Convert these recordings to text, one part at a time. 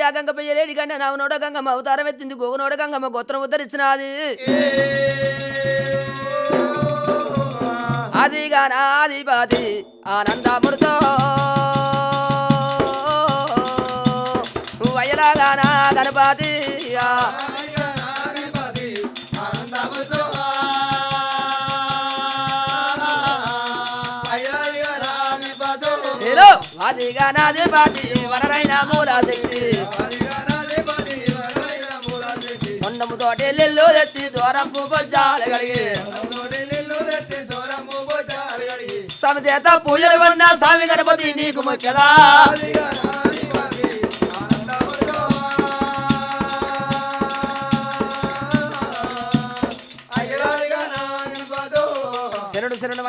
గండాన ఆ గంగ పెయ్యలేడి గండ నావనోడ గంగమ్మ అవతారం ఎత్తింది గోగునోడ గంగమ్మ గోత్రం ఉద్ధరించినది. అది గణాధిపతి ఆనందముడితో వయలగానా గణపతి అది గణాధిపతి. వరరైన మూల శక్తి లెల్లు తెచ్చి దూరం పూజాలు కడిగి. సమచేత పూజలు ఉన్న స్వామి గణపతి నీకు ముఖ్యదా? శరణు శరణు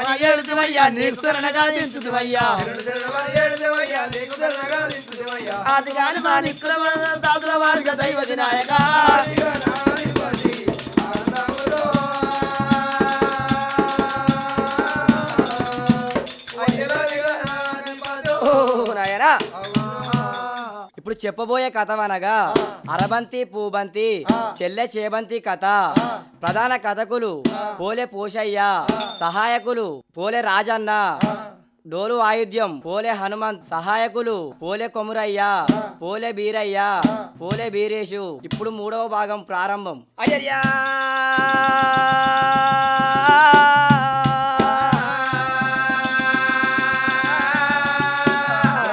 అని నీకు శరణగా దించుతువయ్యా అది కాని మా నిక్కుల దాదుల వారిగా దైవతి నాయక ఓ నాయనా. ఇప్పుడు చెప్పబోయే కథ అనగా అరబంతి పూబంతి చెల్లె చేబంతి కథ. ప్రధాన కథకులు పోలే పోషయ్య సహాయకులు పోలే రాజన్న. డోలు వాయిద్యం. పోలే హనుమంత్ సహాయకులు. పోలే కొమురయ్య. పోలే బీరయ్య. పోలే బీరేషు ఇప్పుడు మూడవ భాగం ప్రారంభం. అయ్యయ్యా!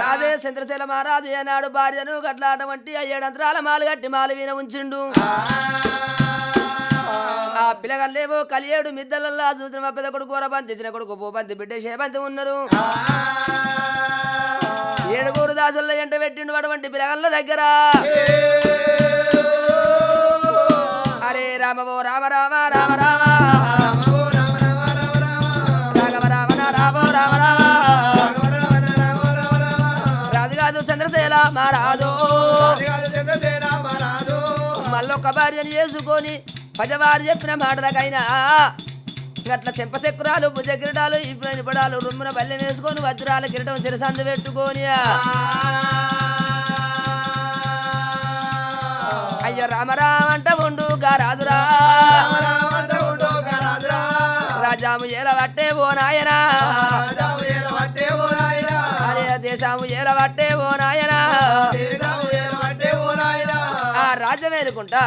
రాధే చంద్రశైల మహారాజు ఏనాడు భార్యను గట్లాటవంటి అయ్యేడంతరాల మాలు గట్టి మాలు వీణ ఉంచిండు. ఆ పిల్లగల్లేవో కలియేడు మిద్దలల్లా చూసిన మా పెద్ద కొడుకు వరబంతి చిన్న కొడుకు పోబంతి బిడ్డ శేబంతి ఉన్నారు. ఏడుగురు దాసుల్లో ఎంట పెట్టిండు అటువంటి పిల్లగల్ల దగ్గర. హరే రామవో రామ రామ రామ రామ. రాఘవ రామో రామ రామ. రాజుగాదు చంద్రశైల మహారాజు. మళ్ళొక్క భార్యని చేసుకొని పజవారు చెప్పిన మాటలకైనా. గట్ల చెంప చక్రాలు ఇప్పుడు నిపడాలు రుమ్మున బల్లెం వేసుకొని వజ్రాల గిరడం చిరసందు పెట్టుకొని అయ్యో రామరామ అంట ఉండు గారాదురా రాజాము ఏల పట్టే ఓ నాయనా. దేశాము ఏల పట్టే ఓ నాయనా. ఆ రాజ్యం వేలుకుంటా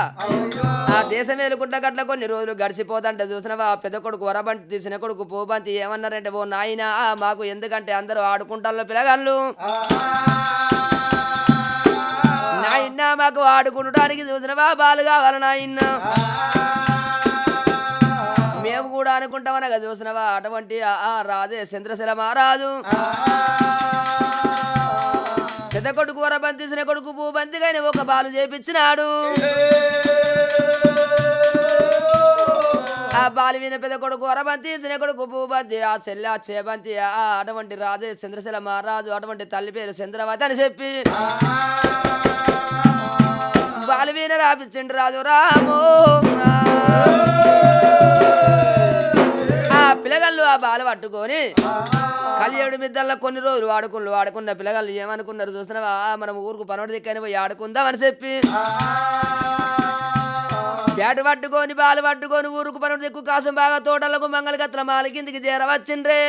ఆ దేశం వేలుకుంటా గట్ల కొన్ని రోజులు గడిచిపోదంటే చూసినవా? ఆ పెద్ద కొడుకు వరబంటి తీసిన కొడుకు పోబంతి ఏమన్నారంటే ఓ నాయన మాకు ఎందుకంటే అందరూ ఆడుకుంటారు పిల్లగాళ్ళు నాయన మాకు ఆడుకుంటానికి చూసినవా? బాలు కావాలి నాయన మేము కూడా అనుకుంటామనగా చూసినవా? అటువంటి ఆ- ఆ రాజే చంద్రశిల మహారాజు. పెద్ద కొడుకు వరబంతి తీసిన కొడుకు భూబంతిగాని ఒక బాలు చేపించినాడు. ఆ బాలు మీద పెద్ద కొడుకు వరబంతి చిన్న కొడుకు భూబంతి ఆ చెల్లె ఆ చేబంతి ఆ అటువంటి రాజే చంద్రశిల మహారాజు అటువంటి తల్లి పేరు చంద్రవతి అని చెప్పి బాలు మీద రాపించండి రాజు రాము. పిల్లగాళ్ళు ఆ బాల పట్టుకొని కలియుడు మిద్దల్లో కొన్ని రోజులు ఆడుకున్నారు ఆడుకున్న పిల్లగాళ్ళు ఏమనుకున్నారు చూస్తున్నావా? మనం ఊరుకు పనోడి దిక్కని పోయి ఆడుకుందామని చెప్పి బ్యాట్ పట్టుకొని బాలు పట్టుకొని ఊరుకు పనుడు దిక్కు కాసం బాగా తోటలకు మంగళగత్ర మాల కిందికి చేరవచ్చిండ్రే.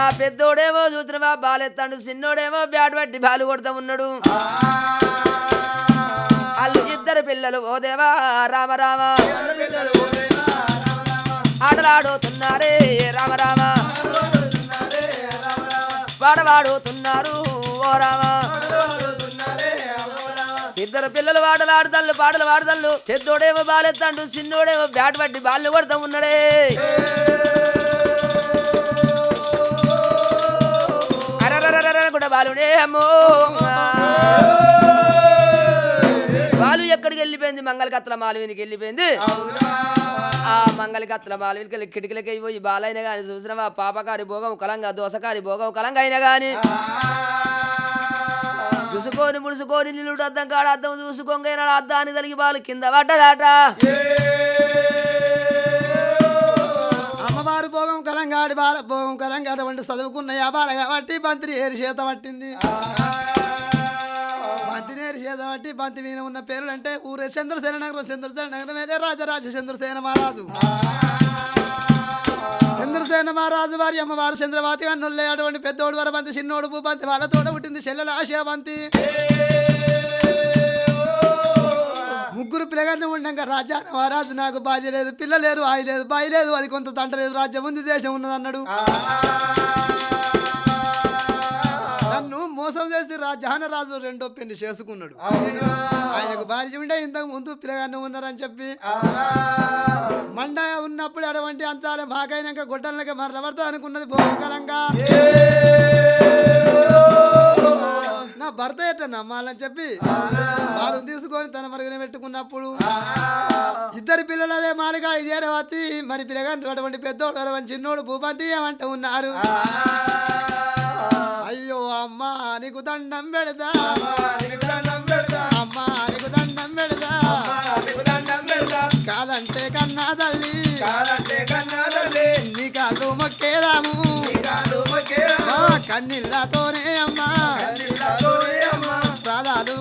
ఆ పెద్దోడేమో చూస్తున్నావా? బాలెత్తాడు చిన్నోడేమో బ్యాట్ పట్టి బాలు కొడతా ఉన్నాడు. వాళ్ళు ఇద్దరు పిల్లలు ఓ దేవా రామ రామ. ఆటలాడుతున్నారే. రామ రామ. పాడవాడుతున్నారు ఓ రామ. ఇద్దరు పిల్లలు ఆటలాడుతల్లు పాటలు పాడతాళ్ళు పెద్దోడేమో బాలెత్తాడు చిన్నోడేమో బ్యాట్ పట్టి బాళ్ళు కొడతా ఉన్నాడే. అరరరరర కూడా బాలుడే అమ్మో ఎక్కడికి వెళ్ళిపోయింది? మంగళకత్తల మాలవీనికి వెళ్ళిపోయింది. ఆ మంగళకత్తల మాలవీనికి వెళ్ళి కిటికలకి పోయి బాలైన గాని చూసినవా? పాపకారి భోగం కలంగా దోసకారి భోగం కలంగా అయినా గాని. చూసుకొని ముడుసుకొని నిలుడు అద్దం కాడ అద్దం చూసుకోంగైనా అద్దాన్ని తలిగి బాలు కింద పడ్డదాట. అమ్మవారు భోగం కలంగాడి బాల భోగం కలంగాడి వంటి చదువుకున్న బాల కాబట్టి బంతిని ఏరి చేత పట్టింది. బంతిని బంతి మీద ఉన్న పేర్లు అంటే ఊరే చంద్రసేన నగరం చంద్రసేన నగరం వేరే రాజరాజ చంద్రసేన మహారాజు. చంద్రసేన మహారాజు వారి అమ్మవారు చంద్రవాతి అన్నుల్లే అటువంటి పెద్దోడు వరబంతి చిన్నోడు భూబంతి వాళ్ళతోడ పుట్టింది చెల్లెల ఆశయవంతి ముగ్గురు పిల్లగానే ఉండగా రాజా మహారాజు నాకు భార్య లేదు పిల్ల లేరు ఆయి లేదు బాయి లేదు అది కొంత తంట లేదు రాజ్యం ఉంది దేశం ఉన్నది అన్నాడు. నన్ను మోసం చేసి రాజాన రాజు రెండో పెళ్ళి చేసుకున్నాడు. ఆయనకు భార్య ఉండే ఇంతకు ముందు పిల్లగానే ఉన్నారని చెప్పి. మండ ఉన్నప్పుడు అటువంటి అంచాలే మాకైనాక గొడ్డలకి మరలబడతా అనుకున్నది భోగకరంగా నా భర్త ఎట్లా నమ్మాలని చెప్పి వారు తీసుకొని తన మరుగున పెట్టుకున్నప్పుడు ఇద్దరు పిల్లలదే మాలిగా ఇదేరే వచ్చి మరి పిల్లగాని అటువంటి పెద్దోడు అటువంటి చిన్నోడు భూపతి ఏమంట ఉన్నారు. అయ్యో అమ్మా నీకు దండం పెడదా అమ్మా నీకు దండం పెడదా కాదంటే కన్నా తల్లి. నీ కాళ్ళు మొక్కేదాము కన్నీళ్ళతోనే అమ్మా. ప్రాణాలు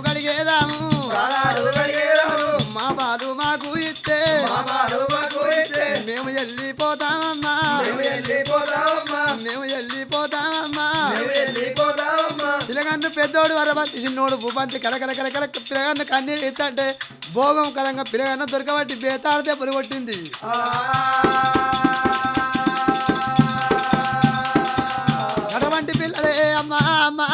పెద్దోడు వరబంతి చిన్నోడు భూపంతి కలకల కలకల పిల్లగాన్ని కన్నీరు ఇస్తుంటే భోగం కలంగా పిల్లగాన్న దొరకబట్టి బేతాడు దెబ్బలు కొట్టింది అటువంటి పిల్లలే అమ్మా అమ్మా.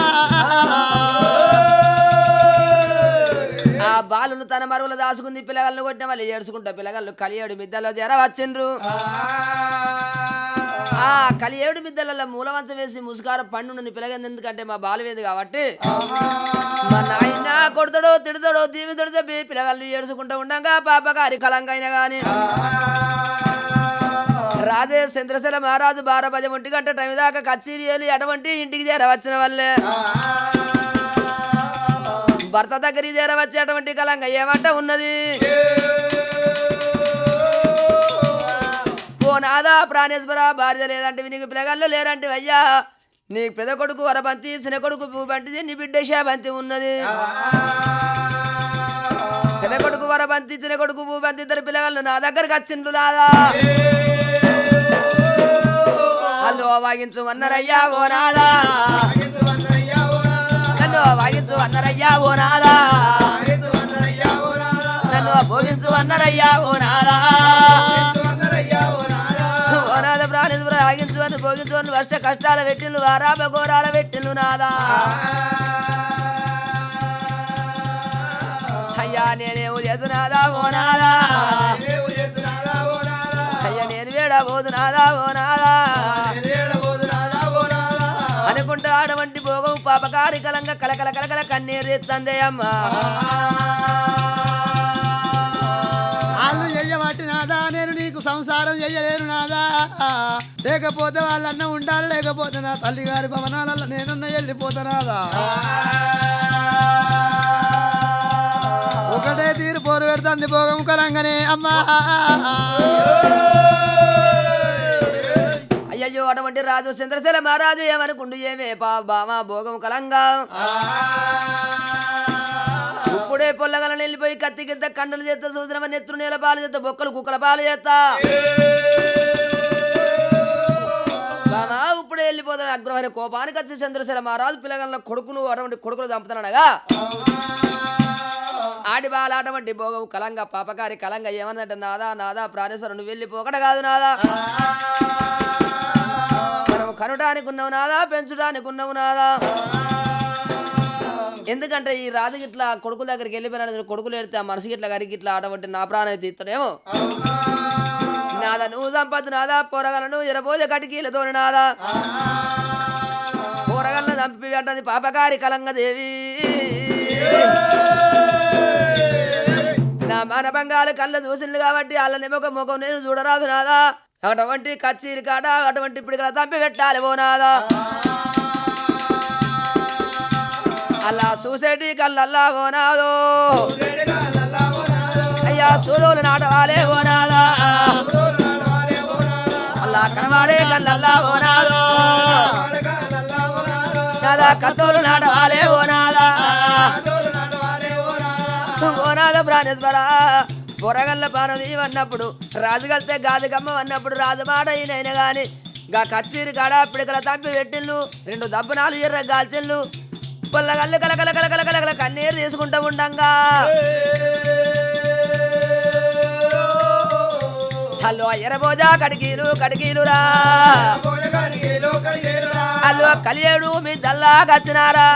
ఆ బాలును తన మరుగులు దాసుకుంది పిల్లగాళ్ళు కొట్టిన వాళ్ళు ఏడ్చుకుంటా పిల్లగాళ్ళు కలియేడు మిద్దలో జర వచ్చిండ్రు. ఆ కలియేడు మిద్దలలో మూలవంచం వేసి ముసుకార పండుని పిల్లగంది ఎందుకంటే మా బాలు వేది కాబట్టి. మా నాయన కొడతాడో తిడతాడో దీవితాడో చెప్పి పిల్లగాళ్ళు ఏడ్చుకుంటూ ఉండంగా పాపగారి కలంకైనా గాని. రాజే చంద్రశల మహారాజు బారభజ ఒంటి గంట టైం దాకా వెళ్ళి అటువంటి ఇంటికి చేర వచ్చిన వాళ్ళే భర్త దగ్గరికి చేర వచ్చేటువంటి కలంగా ఏమంట ఉన్నది? ఓ నాదా ప్రాణేశ్వర భార్య లేదంటే నీకు పిల్లగాళ్ళు లేరంటే అయ్యా నీ పెద కొడుకు వరబంతి చిన్న కొడుకు పూబంటిది నీ బిడ్డ శాబంతి ఉన్నది. పెద కొడుకు వరబంతి చిన్న కొడుకు పూబంతి ఇద్దరు పిల్లగాళ్ళు నా దగ్గరకు వచ్చిండ్రు నాదా. వాళ్ళు వాగించు అన్నరయ్యా ఓ నాదా. నన్ను వాగించు అన్నరయ్యా ఓ నాదా. నన్ను భోగించు అన్నరయ్యా ఓ నాదా. ఆగించు వర్ష కష్టాల పెట్టిండు వారాప ఘోరాల పెట్టిండు నాదా. అయ్యా నేనేమో చేతునాదా ఓ నాదా. అయ్యా నేను వేడా పోదునాదా ఓ నాదా. అనుకుంటా అటువంటి భోగం పాపకారి కలంగా కలకల కలకల కన్నీరు ఎత్తందే అమ్మా. వాళ్ళు చెయ్యబట్టి నాదా నేను నీకు సంసారం చెయ్యలేరు నాదా. లేకపోతే వాళ్ళన్న ఉండాలి లేకపోతే నా తల్లిగారి భవనాలలో నేనున్న వెళ్ళిపోతానాదా ఒకటే తీరు పోరు పెడుతుంది భోగం కలంగానే అమ్మా. అయ్యయ్యో అటువంటి రాజు చంద్రశైల మహారాజు ఏమనుకుండు ఏమే? పా బామా భోగం కలంగా. ఇప్పుడే పొల్లగల వెళ్ళిపోయి కత్తి కింద కండలు చేస్తా చూసిన నెత్తురు నేల పాలు చేస్తా బొక్కలు కుక్కల పాలు చేస్తా బామా ఇప్పుడే వెళ్ళిపోతాడు. అగ్రహమైన కోపానికి వచ్చి చంద్రశేల మహారాజు పిల్లగల కొడుకును అటువంటి కొడుకులు చంపుతున్నాడగా. ఆడి బాల అటువంటి భోగవు కలంగా పాపకారి కలంగా ఏమన్నట నాదా నాదా ప్రాణేశ్వరం నువ్వు వెళ్ళిపోకట కాదు నాదా. మనము కనడానికి ఉన్నావు నాదా పెంచడానికి ఉన్నావు నాదా. ఎందుకంటే ఈ రాజు గిట్లా కొడుకుల దగ్గరికి వెళ్ళిపోయినా కొడుకులు ఎడితే ఆ మనసు గిట్ల గారికి ఇట్లా ఆడబట్టి నా ప్రాణం తీస్తాడేమో. నాదా? నువ్వు సంపద్దు నాదా పోరగలను ఎరబోజ కటికీలతో నాదా పోరగలను చంపి అంటది పాపకారి కలంగ దేవి మానభంగాలు కళ్ళ చూసిండు కాబట్టి వాళ్ళ ముఖం ముఖం నేను చూడరాదు నాదా. అటువంటి కచ్చీరి కాడ అటువంటి పిడికల తంపి పెట్టాలి ఓ నాదా. అలా చూసేటి కళ్ళల్లా ఓ నాదో. అయ్యా సూర్యులు నాటవాలే ఓ నాదా. అల్లా కనవాడే కల్లల్లా ఓ నాదో. నాదా కత్తోలు నాటవాలే ఓ నాదా. ఓనాద ప్రాణేశ్వరా బొరగల్ల పానది అన్నప్పుడు రాజు కలితే గాజు గమ్మ అన్నప్పుడు రాజు మాట ఈయన గాని గా కచ్చీరి కాడ పిడకల తంపి పెట్టిళ్ళు రెండు దబ్బనాలు ఎర్ర గాల్చిళ్ళు పొల్లగల్లు కలకల కలకల కలకల కన్నీరు తీసుకుంటూ ఉండంగా. హలో ఎర్రబోజా కడిగీలు కడిగీలురా హలో కలియేడు మీ దల్లా కచ్చినారా.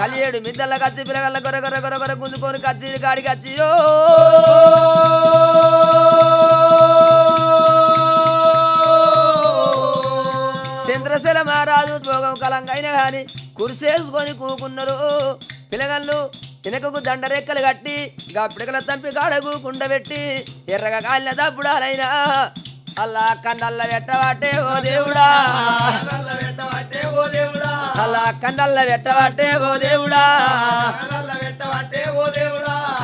కలియేడు దల్లా గచ్చి పిల్లగల్ల గొర్ర గొర్ర గొర్ర గొర్ర గుంజుకొని కచ్చి కాడికి కచ్చిరో చంద్రశల మహారాజు భోగం కలంకైన కానీ కురిసేసుకొని కూకున్నారు. పిల్లగళ్ళు వెనకకు దండరెక్కలు కట్టి గా పిడకల తంపి కడగు కుండ పెట్టి ఎర్రగా కాలిన దప్పుడాలైనా అల్లా కన్నల్ల వెట్టవాటే ఓ దేవుడా. అలా కన్నల్ల వెట్టవాటే ఓ దేవుడా.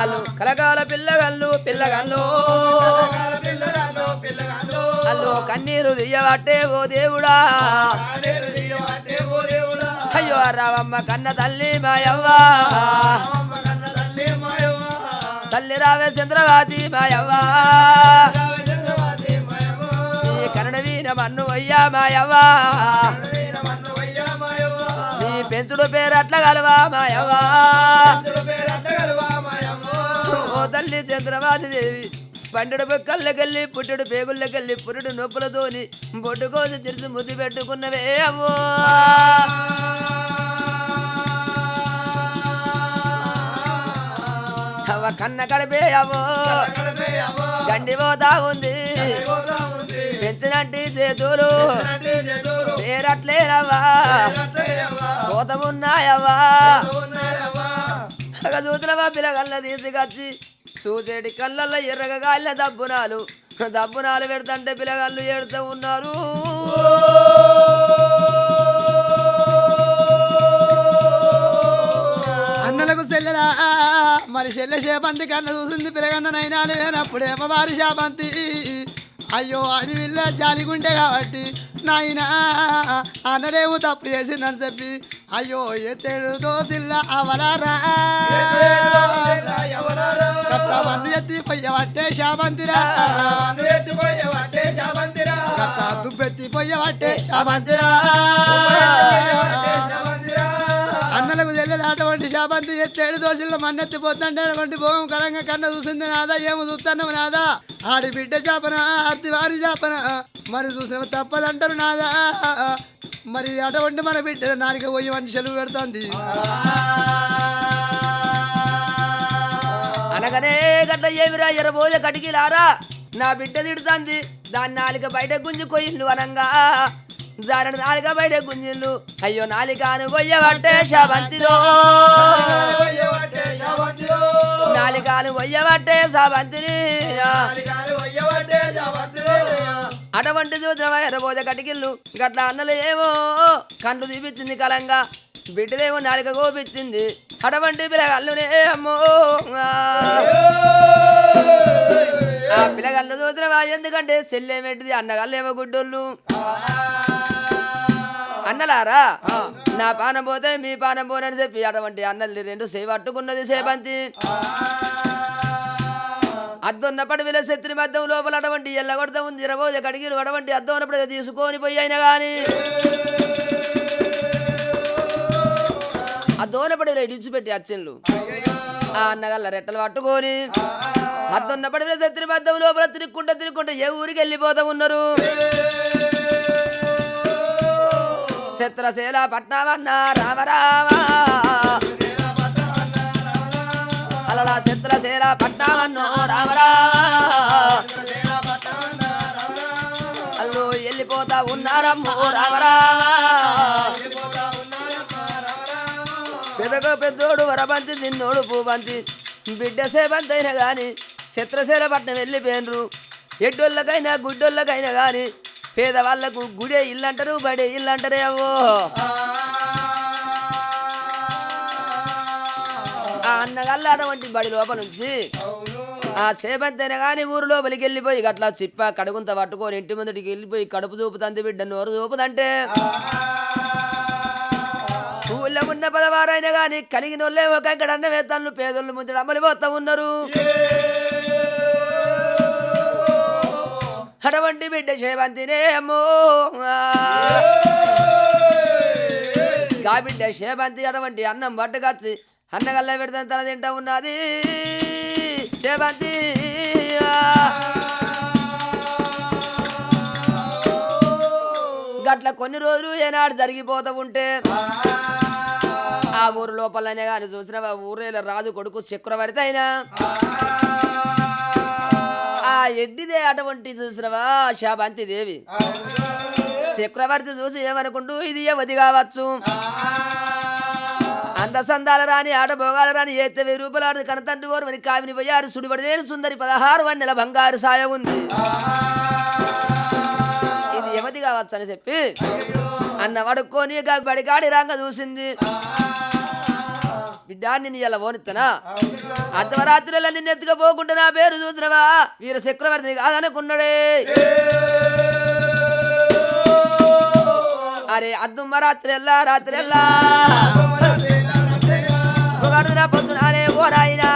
అల్లు కలకాల పిల్లగల్లు పిల్లగల్లు. అల్లు కన్నీరు దియ్యవాటే ఓ దేవుడా. అయ్యో రావమ్మ కన్న తల్లి మాయవ్వా. తల్లి రావే చంద్రవాతి మాయవ్వ. నీ కన్నడ మన్ను అయ్యా మాయవ్వ. నీ పెంచుడు పేరు అట్ల గలవా మాయవ్వ. ఓ తల్లి చంద్రవాతి దేవి పండుడు బొక్కల్లకెళ్ళి పుట్టుడు పేగుళ్ళకెళ్ళి పురుడు నొప్పులతోని బొడ్డు కోసి చిరుసు ముద్దు పెట్టుకున్నవే అమ్మో అవ్వ కన్న గడిపే అవో గండి పోతా ఉంది పెంచినట్టి చేతులు పేరట్లేరవ్వా. పోతమున్నాయవ్వా. చూతులవా పిల్లగల్ల తీసుకొచ్చి చూసేటి కళ్ళల్లో ఎర్రగా గాలిన దబ్బునాలు. దబ్బునాలు పెడతంటే పిల్లగాళ్ళు ఏడుతూ ఉన్నారు. చెల్లెలా? మరి చెల్లె చేపంతి కన్న చూసింది పిరగన్న నైనాలు వేనప్పుడేమో వారి చేపంతి అయ్యో అడవిల్ల జాలిగుంటే కాబట్టి నాయన అనలేము తప్పు చేసిందని చెప్పి. అయ్యో ఎత్తేడు దోసిల్లా అవలారా? కట్టవన్ను ఎత్తి పొయ్యవట్టే శాపంతిరా కట్ట దుబ్బెత్తి పొయ్యవట్టే శాపంతిరా అటువంటి శాపంతి ఎత్తేడు దోషుల్లో మన్నెత్తిపోతుంటే వంటి భోగం కరంగా కన్న చూసింది నాదా ఏమో చూస్తున్నావు నాదా? ఆడి బిడ్డ చేపన ఆర్తి వారి చేపన? మరి చూసిన తప్పదంటారు నాదా? మరి అటువంటి మన బిడ్డ నాలుక పోయి వంటి సెలవు పెడుతుంది. అనగానే గట్ల ఏమిరా కడికి లారా నా బిడ్డ తిడుతుంది. దాని నాలిక బయట గుంజి కొయ్యిల్లు అనంగా. జారణ నాలిక బయట గుంజిల్లు. అయ్యో నాలికాను కొయ్యబట్టే శవంతిలో నాలికాను కొయ్యబట్టే శవంతిని అటువంటి చూద్రమా ఎర్రబోజ కటికిల్లు గట్ల అన్నలు ఏమో కండ్లు చూపించింది కలంగా బిడ్డదేమో నాలిక కోపించింది. అటువంటి పిల్లగాళ్ళునే అమ్మో. ఆ. పిల్లగాళ్ళు చూద్రమా ఎందుకంటే సెల్లేమేటిది అన్నగాళ్ళేమో గుడ్డోళ్ళు. అన్నలారా నా పానం పోతే మీ పానం పోనని చెప్పి అటువంటి అన్నల్ని రెండు సేవట్టుకున్నది సేబంతి అద్దొన్నప్పటి వీళ్ళ శత్రి మధ్యం లోపల అటువంటి ఎల్లగొడత ఉంది. ఇరవోజ కడిగిరు అటువంటి అద్దం ఉన్నప్పుడు తీసుకొని పోయి అయినా కానీ అద్దోనప్పటి ఇడిచిపెట్టి అచ్చెన్లు. ఆ అన్నగల్ల రెట్టలు పట్టుకొని. అద్దొన్నప్పటి వీళ్ళ శత్రి మధ్యం లోపల తిరుక్కుంటా తిరుక్కుంటా ఏ ఊరికి వెళ్ళిపోతా ఉన్నారు? శత్రశీల పట్నవన్న రామ రామ. అలలా శత్రశీల పట్నమన్నో రామ రామ. అల్లు వెళ్ళిపోతా ఉన్నారమ్మో రామ రామ. పెదగ పెద్దోడు వరబంతి నిన్నోడు పూబంతి బిడ్డ సేబంతైనా కానీ చిత్రశీల పట్నం వెళ్ళిపోయినరు. ఎడ్డోళ్ళకైనా గుడ్డోళ్ళకైనా కానీ పేదవాళ్ళకు గుడే ఇల్లంటారు బడే ఇల్లంటారే అవో ఆ అన్న అటువంటి బడి లోపల నుంచి ఆ సేబంతైనా కానీ ఊరు లోపలికి వెళ్ళిపోయి గట్లా చిప్ప కడుగుంత పట్టుకొని ఇంటి ముందటికి వెళ్ళిపోయి కడుపు చూపుతంది బిడ్డ నోరు చూపుదంటే ఊళ్ళో ఉన్న పదవారైనా కానీ కలిగిన వాళ్ళే ఒక ఎక్కడ అన్న వేతాళ్ళు పేదోళ్ళు ముందు అమలు పోతా ఉన్నారు. అటువంటి బిడ్డ శేవంతినే అమ్మో. గా బిడ్డ శేవంతి అటువంటి అన్నం పట్టుకొచ్చి అన్నగల్ల పెడతాను తన తింటా ఉన్నది. శేవంతి గట్ల కొన్ని రోజులు ఏనాడు జరిగిపోతూ ఉంటే ఆ ఊరు లోపలనే కానీ చూసిన ఊరేల రాజు కొడుకు చక్రవర్తి అయినా. ఆ ఎడ్డిదే అటువంటి చూసినవా? శాబంతి దేవి. చక్రవర్తి చూసి ఏమనుకుంటూ ఇది యువతి కావచ్చు? అందసందాల రాని ఆట భోగాల రాని ఏతే వెయ్యి రూపాయలు కనతండ్రి ఓరు మరి కావిని పోయారు సుడిబడి నేను సుందరి పదహారు వన్నెల బంగారు సాయ ఉంది. ఇది యువతి కావచ్చు అని చెప్పి అన్న వడుక్కొని బడికాడి రాంగ చూసింది. బిడ్డా నిన్ను ఇలా ఓనిత్తనా? అర్ధవరాత్రిలో నిన్ను ఎత్తుకపోకుండా నా పేరు చూసినవా? వీర చక్రవర్తిని కాదనుకున్నాడే. అరే అద్దుమ్మ రాత్రి ఎల్లా రాత్రి ఎల్లా పొద్దునానే ఓ నాయనా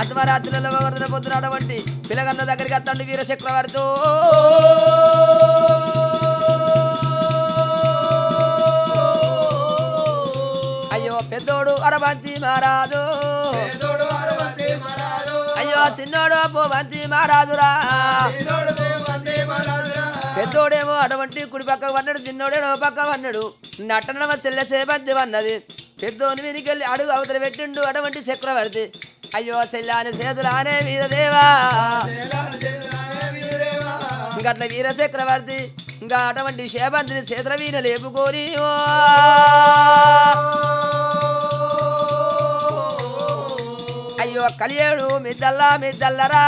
అర్ధవరాత్రిలో పొగరున పొద్దున అటువంటి పిల్లగన్న దగ్గరికి వస్తాడు వీర చక్రవర్తి పెద్దోడు అరబంతి మారాదు అయ్యో చిన్నోడు పోమంతి మారాదురా పెద్దోడేమో అటువంటి కుడి పక్క వన్నాడు చిన్నోడేమో పక్క వన్నాడు. నట్టనవ చెల్లె సేబంతి వన్నది పెద్దోని వీరికెళ్ళి అడుగు అవతల పెట్టిండు అటువంటి చక్రవర్తి. అయ్యో చెల్లాని సేతులానే వీరదేవా. ఇంకా అట్లా వీర చక్రవర్తి ఇంకా అటువంటి శేబంతిని చేతుల వీణ లేపుకొని ఓ. కలియేడు మిద్దల్లా మిద్దల్లరా.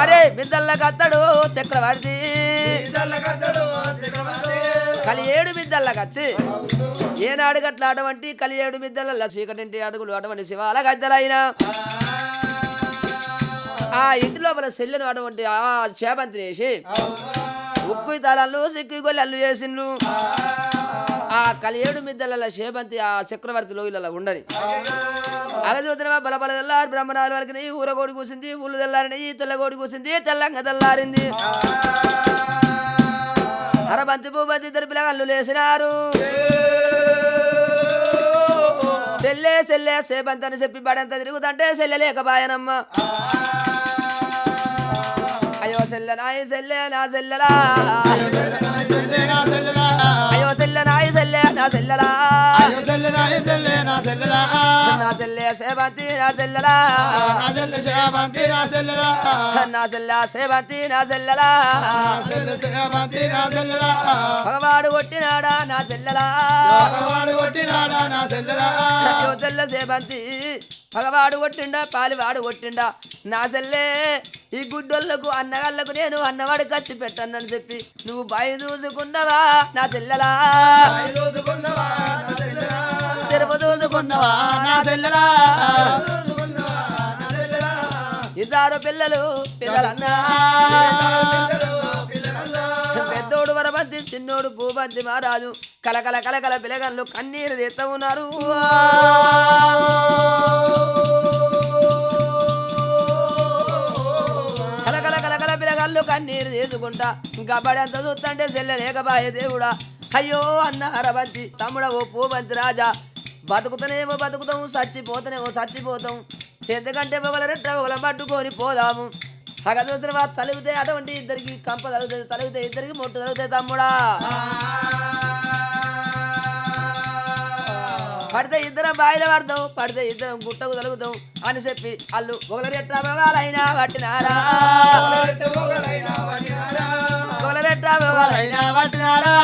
అరే మిద్దల్ల కత్తడు చక్రవర్తి. కలియేడు మిద్దల్ల కచ్చి. ఏనాడు గట్ల అటువంటి కలియేడు మిద్దల చీకటింటి అడుగులు అటువంటి శివాల గద్దలైనా. ఆ ఇంటి లోపల సెల్లును అటువంటి ఆ చేపంతిని వేసి ఉక్కు తలలు సిక్కు గొల్లలు వేసిండ్రు ఆ కలియేడు మిద్దల శేబంతి ఆ చక్రవర్తి లోయలలో ఉండని బలబల తెల్లారు బ్రహ్మరాలు వరకు ఊరగోడి కూసింది ఊళ్ళు తెల్లారినాయి తెల్లగోడి కూసింది తెల్లంగా తెల్లారింది. అరబంతి భూపతి ఇద్దరు పిల్లగాళ్ళు లేసినారు. సెల్లే సెల్లే సేబంతి అని చెప్పి బడంత తిరుగుతుంటే సెల్లె లేకపాయనమ్మ. అయ్యో! సెల్లె నాయి సెల్లె నా సెల్లెలా నాయి సెల్లె నా నా నా నా నా భగవాడు కొట్టినాడా నా అయ్యో సెల్ల సేబంతి పగవాడు కొట్టిండా పాలివాడు కొట్టిండా నా సెల్లే ఈ గుడ్డోళ్ళకు అన్నగాళ్ళకు నేను అన్నవాడు ఖర్చు పెట్టనని చెప్పి నువ్వు బాయి దూసుకున్నావా నా చెల్లెలా సెలవు దూసుకున్నావా? నా చెల్లెలా? ఇద్దరు పిల్లలు పిల్లలన్నా? పెద్దోడు వరబంతి చిన్నోడు భూబంతి మహారాజు. కలకల కలకల పిల్లగళ్ళు కన్నీరు తీస్తా ఉన్నారు. కలకల కలకల పిల్లగాళ్ళు కన్నీరు తీసుకుంటా. ఇంకా అంత చూస్తుంటే సెల్ల దేవుడా. అయ్యో అన్న అరబంతి తమ్ముడ ఓ పూబంతి రాజా. బతుకుతనేమో బతుకుతాము చచ్చిపోతనేమో చచ్చిపోతాం. ఎందుకంటే ఒకల రెట్ట ఒకల పట్టుకొని పోదాము. అగ చూసిన తలిగితే అటువంటి ఇద్దరికి కంప తలుగుతుంది తలిగితే ఇద్దరికి మొట్టు తలుగుతాయి తమ్ముడా. పడితే ఇద్దరం బాయిల పడతాం పడితే ఇద్దరం గుట్టకు తలుగుతాం అని చెప్పి అల్లు ఒకల రెట్ట మొగాలైనా పట్టినారా? ఒకల మొగాలైనా పట్టినారా?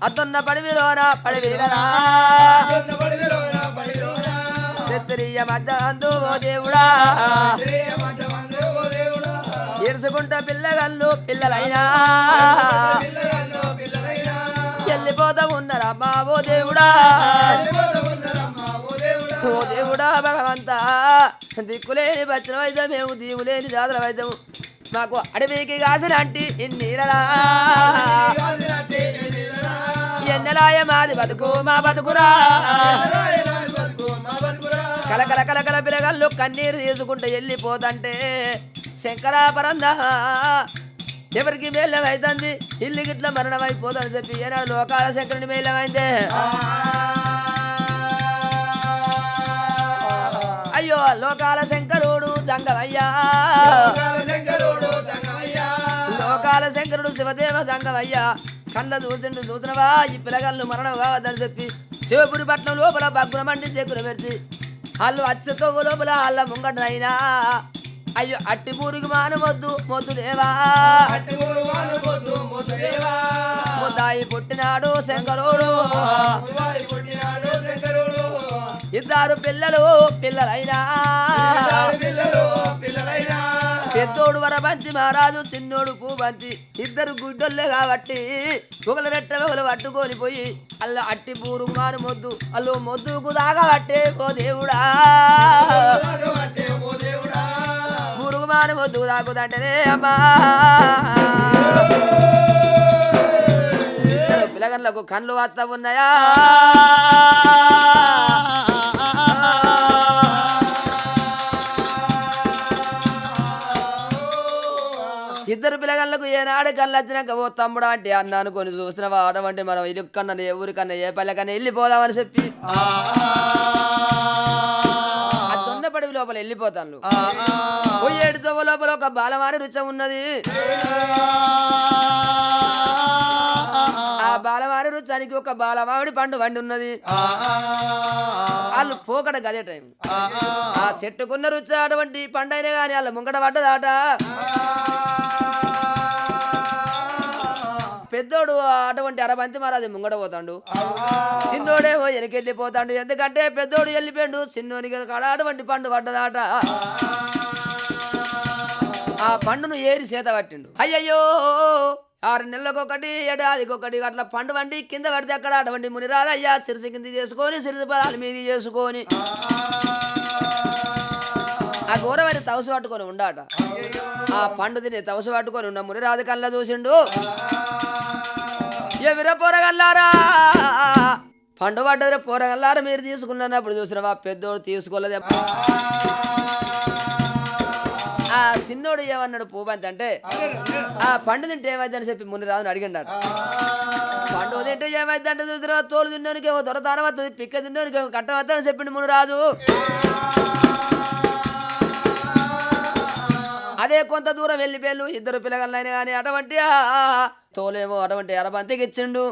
అద్దున్న పడివిలోన? పడివిలరా శత్రియ మధ్య అందు ఓ దేవుడా? ఇరుసుకుంట పిల్లగల్లు పిల్లలైనా? వెళ్ళిపోతా ఉన్నారమ్మా ఓ దేవుడా? ఓ దేవుడా? భగవంతా? దిక్కులేని బచ్చిన వైద్యం మేము దీవులేని జాతర వైద్యం మాకు అడవికి కాసినంటి ఇన్నీలరా ఎన్నెలాయ మాది బతుకు మా బతుకురా. కలకల కలకల పిలగల్లు కన్నీరు తీసుకుంటూ వెళ్ళిపోతంటే శంకరాపరంద. ఎవరికి మేలమైంది ఇల్లు గిట్ల మరణమైపోతాడని చెప్పి ఏనాడు లోకాల శంకరుని మేలమైందే అయ్యో లోకాల శంకరుడు జంగమయ్యా. లోకాల శంకరుడు శివదేవ జంగమయ్యా. కళ్ళ చూసిండు చూసినవా? ఈ పిల్లగాళ్ళు మరణం కావద్దని చెప్పి శివపురి పట్నం లోపల బగ్గున మండి చెక్కున పెరిచి వాళ్ళు అచ్చతో లోపల వాళ్ళ ముంగటనైనా అయ్యో అట్టి పూరికి మానవద్దు మొద్దు దేవా. ముద్దాయి పుట్టినాడు శంకరుడు. ఇద్దరు పిల్లలు పిల్లలైనా. పెద్దోడు వరబంతి మహారాజు చిన్నోడు పూబంతి. ఇద్దరు గుడ్డోళ్ళే కాబట్టి ఒకల రెట్ట ఒకలు పట్టుకొని పోయి అల్లు అట్టి పూరు మారు మొద్దు అల్లు మొద్దుకు దాగబట్టే ఓ దేవుడా. పురుగు మారు మొద్దు దాకుదంటేనే అమ్మా. ఇద్దరు పిల్లగన్లకు కళ్ళు వస్తా ఉన్నాయా ఇద్దరు పిల్లగాళ్ళకు ఏనాడు కళ్ళు వచ్చినాక ఓ తమ్ముడా అంటే అన్న అనుకొని చూసిన వాడడం అంటే మనం ఇల్లు ఎవరికన్నా ఏ ఊరికన్నా ఏ పల్లెకన్నా వెళ్ళిపోదామని చెప్పి. పడవి పడివి లోపల వెళ్ళిపోతాను పోయేడు తవ్వ లోపల ఒక బాలమారి రుచం ఉన్నది. ఆ బాలవారి రుచానికి ఒక బాలమావిడి పండు వండి ఉన్నది. వాళ్ళు పోకడ గదే టైం. ఆ చెట్టుకున్న రుచి అటువంటి పండైనా కానీ వాళ్ళ ముంగట పడ్డదాట. పెద్దోడు అటువంటి అరబంతి మహారాజు ముంగట పోతాడు. చిన్నోడేమో ఎనకెళ్ళిపోతాడు ఎందుకంటే పెద్దోడు వెళ్ళిపోయాడు. చిన్నోనికి కాడ అటువంటి పండు పడ్డదాట. ఆ. పండును ఏరి చేత పట్టిండు. అయ్యయ్యో! ఆరు నెలలకు ఒకటి ఏడాదికి ఒకటి అట్లా పండు వండి కింద పడితే అక్కడ అటువంటి మునిరాదయ్యా సిరిసి కింద చేసుకొని సిరిసి పదాల మీద చేసుకొని. ఆ. గోరవరి తవసు పట్టుకొని ఉండాట. ఆ పండు తిని తవసు పట్టుకొని ఉన్న మునిరాజు కళ్ళ చూసిండు. ఎవిర పోరగల్లారా పండు పడ్డదిరా పోరగల్లారా మీరు తీసుకున్నాను. అప్పుడు చూసినవా? పెద్దోడు తీసుకోలేదు. ఆ సిన్నోడు ఏమన్నాడు పూబంతి అంటే ఆ పండు తింటే ఏమైందని చెప్పి ముని రాదు అడిగిండాడు పండు తింటే ఏమైందంటే అంటే తోలు తిన్నోనికేమో ఏమో పిక్క తిన్నోనికేమో ఏమో కట్టం చెప్పిండు ముని అదే కొంత దూరం వెళ్ళిపోయారు ఇద్దరు పిల్లగాళ్ళైనా కానీ అటువంటి ఆ, తోలేమో అటువంటి అరబంతికి ఇచ్చిండు.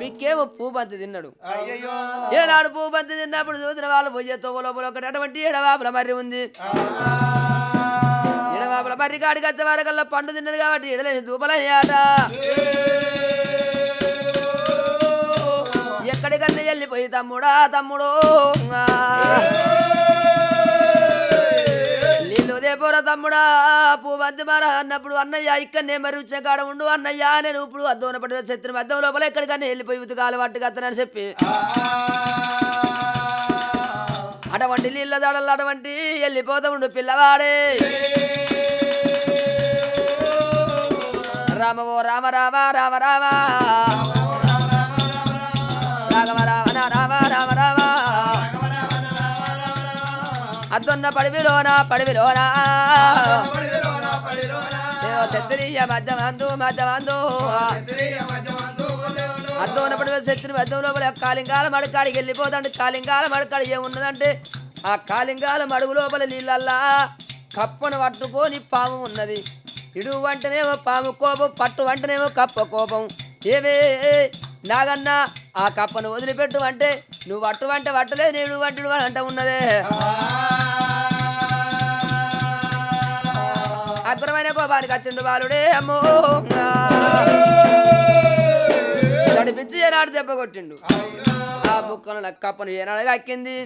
పిక్కేమో పూబంతి తిన్నాడు. ఏనాడు పూబంతి తిన్నప్పుడు చూసిన వాళ్ళు పోయే తోవ లోపల ఒకటి అటువంటి ఎడవాపుల మర్రి ఉంది. ఎడవాపుల మర్రి కాడికి వచ్చే వారికల్లా పండు తిన్నాడు కాబట్టి ఎడలేని దూపలయ్యాట ఎక్కడికన్నా వెళ్ళిపోయి తమ్ముడా తమ్ముడు. నీళ్ళు దేపోరా తమ్ముడా పూబంతి మారా అన్నప్పుడు అన్నయ్య ఇక్కడనే మరి వచ్చే కాడ ఉండు అన్నయ్య నేను ఇప్పుడు అద్దోన పడిన చెత్తిన మధ్యం లోపల ఎక్కడికన్నా వెళ్ళిపోయి ఉతకాలు వాటికి అతనని చెప్పి. అటువంటి నీళ్ళ దాడలు అటువంటి వెళ్ళిపోతా ఉండు పిల్లవాడే. రామవో రామ రామ రామ రామ. రాఘవ అద్దొన్న పడివిలోన పడివిలోన? నేను చెత్తిరియ మధ్యమందు మధ్యమందు. అద్దోన పడిన చెత్తిని మధ్యం లోపల కాలింగాల మడకాడికి వెళ్ళిపోదండి. కాలింగాల మడకాడి ఏమున్నదంటే ఆ కాలింగాల మడుగు లోపల నీళ్ళల్లా కప్పను పట్టుకొని పాము ఉన్నది. ఇడు వంటనేమో పాము కోపం పట్టు వంటనేమో కప్ప కోపం. ఏమే నాగన్నా ఆ కప్పను వదిలిపెట్టు అంటే నువ్వు అట్టు వంట పట్టలేదు నేను వంటడు అని అంట ఉన్నదే. అద్భుతమైన కోపానికి వచ్చిండు బాలుడే అమ్మో. ఏనాడు దెబ్బ కొట్టిండు. ఆ బుక్కను నాకు కప్పను ఏనాడు కక్కింది.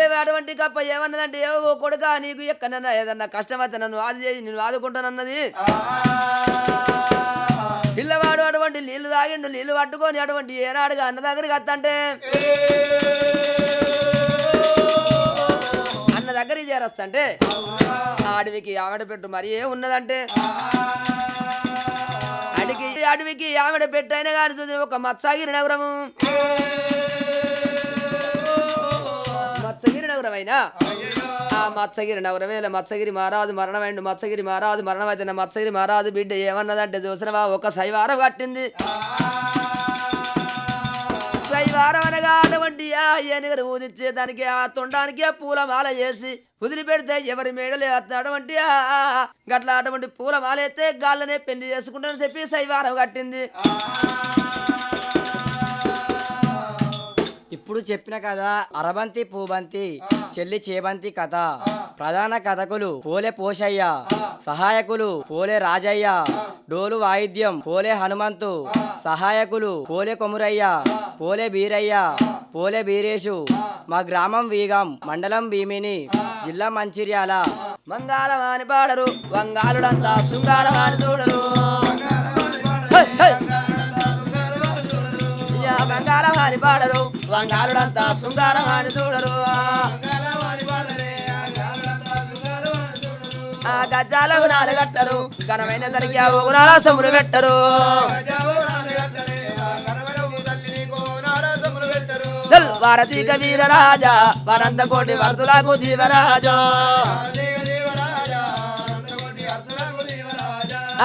ఏమి అటువంటి కప్ప ఏమన్నదంటే ఏవో కొడుక నీకు ఎక్కడన్నా ఏదన్నా కష్టమైతే నన్ను ఆది చేసి నేను ఆదుకుంటానన్నది. పిల్లవాడు అటువంటి నీళ్ళు తాగిండు నీళ్ళు పట్టుకొని అటువంటి ఏనాడుగా అన్న దగ్గరికి వస్తంటే దగ్గర దగ్గరికి చేరస్తంటే అడవికి ఆవిడ పెట్టు మరి ఏ ఉన్నదంటే? అడిగి అడవికి ఆవిడ పెట్టైన కానీ చూసి ఒక మత్సాగిరి నగరము. మత్సగిరి నగరమైనా? అయినా ఆ మత్సగిరి నగరమేల మత్సగిరి మహారాజు మరణమైండు. మత్సగిరి మహారాజు మరణమైతే నా మత్సగిరి మహారాజు బిడ్డ ఏమన్నదంటే చూసినవా? ఒక శైవారం కట్టింది. శైవారం అనగా అటువంటి ఆ ఏనుగను ఊదిచ్చే దానికి ఆ తొండానికి ఆ పూలమాల చేసి వేసి వదిలిపెడితే ఎవరి మేడలే అటువంటి గట్ల అటువంటి పూలమాల అయితే గాళ్ళనే పెళ్ళి చేసుకుంటానని చెప్పి శైవారం కట్టింది. ఇప్పుడు చెప్పిన కథ అరబంతి పూబంతి చెల్లి చేబంతి కథ. ప్రధాన కథకులు పోలే పోషయ్య సహాయకులు పోలే రాజయ్య డోలు వాయిద్యం పోలే హనుమంతు సహాయకులు పోలే కొమురయ్య పోలే బీరయ్య పోలే బీరేషు మా గ్రామం వీగం మండలం భీమిని జిల్లా మంచిర్యాల. మంగాళమాని పాడరు వంగాలుడంతా శృంగారమాని చూడరు బంగాళమాని పాడరు వంగాలుడంతా శృంగారమాని చూడరు. ఆ గజ్జాల గుణాలు ఘనమైన దానికి ఆ ఉగుణాల సొమ్ములు పెట్టరు భారతీ కవీర రాజా వరంద కోటి వర్తులకు దీవరాజా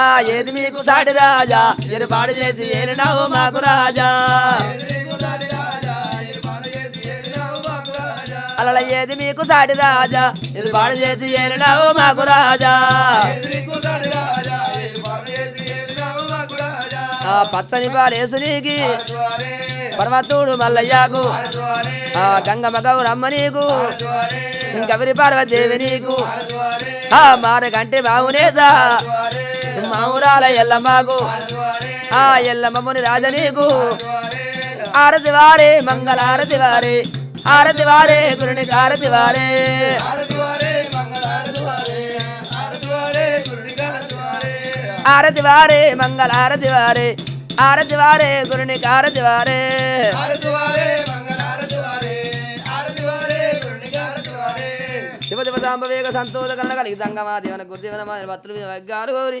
ఆ ఏది మీకు సాటి రాజా ఏర్పాటు చేసి ఏలినావు మాకు రాజా. అలల ఏది మీకు సాటి రాజా? పాడు చేసి ఏలినావు మాకు రాజా? ఆ పచ్చని పాలేసునికి పర్వతుడు మల్లయ్యాకు ఆ గంగమ్మ గౌరమ్మ నీకు గౌరి పార్వదేవి నీకు ఆ మారగంటి బావునేసా మావురాల ఎల్లమ్మకు ఆ ఎల్లమ్మ రాజ నీకు ఆరతి వారే మంగళారతి వారే ఆరతి వారే గురునికి ఆరతి వారే ఆరతి వారే మంగళారతి వారే ఆరతి వారే గురునికి ఆరతి వారే శివ శివ సంతోష సంతోషకరణ కలిగి సంగమా దేవన గురుదేవన మా భక్తులు వగ్గారు గౌరి